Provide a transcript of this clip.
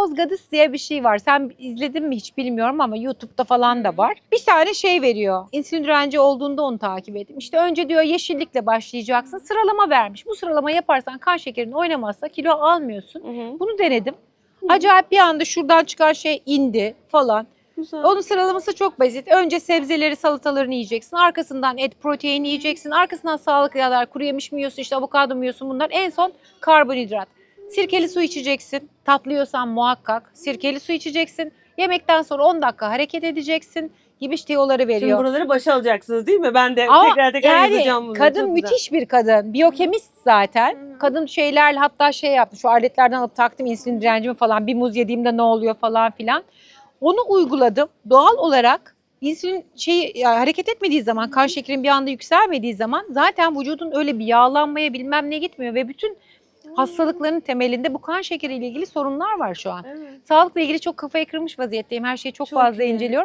Menopause Goddess diye bir şey var. Sen izledin mi hiç bilmiyorum ama YouTube'da falan da var. Bir tane şey veriyor. İnsülin direnci olduğunda onu takip ettim. İşte önce diyor yeşillikle başlayacaksın. Sıralama vermiş. Bu sıralama yaparsan kan şekerin oynamazsa kilo almıyorsun. Hı hı. Bunu denedim. Acayip bir anda şuradan çıkan şey indi falan. Güzel. Onun sıralaması çok basit. Önce sebzeleri, salatalarını yiyeceksin. Arkasından et, protein yiyeceksin. Arkasından sağlıklı yağlar, kuru yemiş mi yiyorsun, işte avokado mu yiyorsun bunlar. En son karbonhidrat. Sirkeli su içeceksin. Tatlı yiyorsan muhakkak. Sirkeli su içeceksin. Yemekten sonra 10 dakika hareket edeceksin gibi tiyoları Şimdi veriyor. buraları başa alacaksınız değil mi? Ben de Ama tekrar tekrar yani yazacağım bunu. kadın Çok güzel. müthiş bir kadın. Biyokemist zaten. Hı. Kadın şeylerle hatta şey yaptı. Şu aletlerden alıp taktım insülin direncimi falan. Bir muz yediğimde ne oluyor falan filan. Onu uyguladım. Doğal olarak insülin şey ya hareket etmediği zaman, kan şekerin bir anda yükselmediği zaman zaten vücudun öyle bir yağlanmaya bilmem ne gitmiyor ve bütün hastalıkların temelinde bu kan şekeriyle ilgili sorunlar var şu an. Evet. Sağlıkla ilgili çok kafayı kırmış vaziyetteyim. Her şeyi çok, Çok fazla iyi. inceliyorum.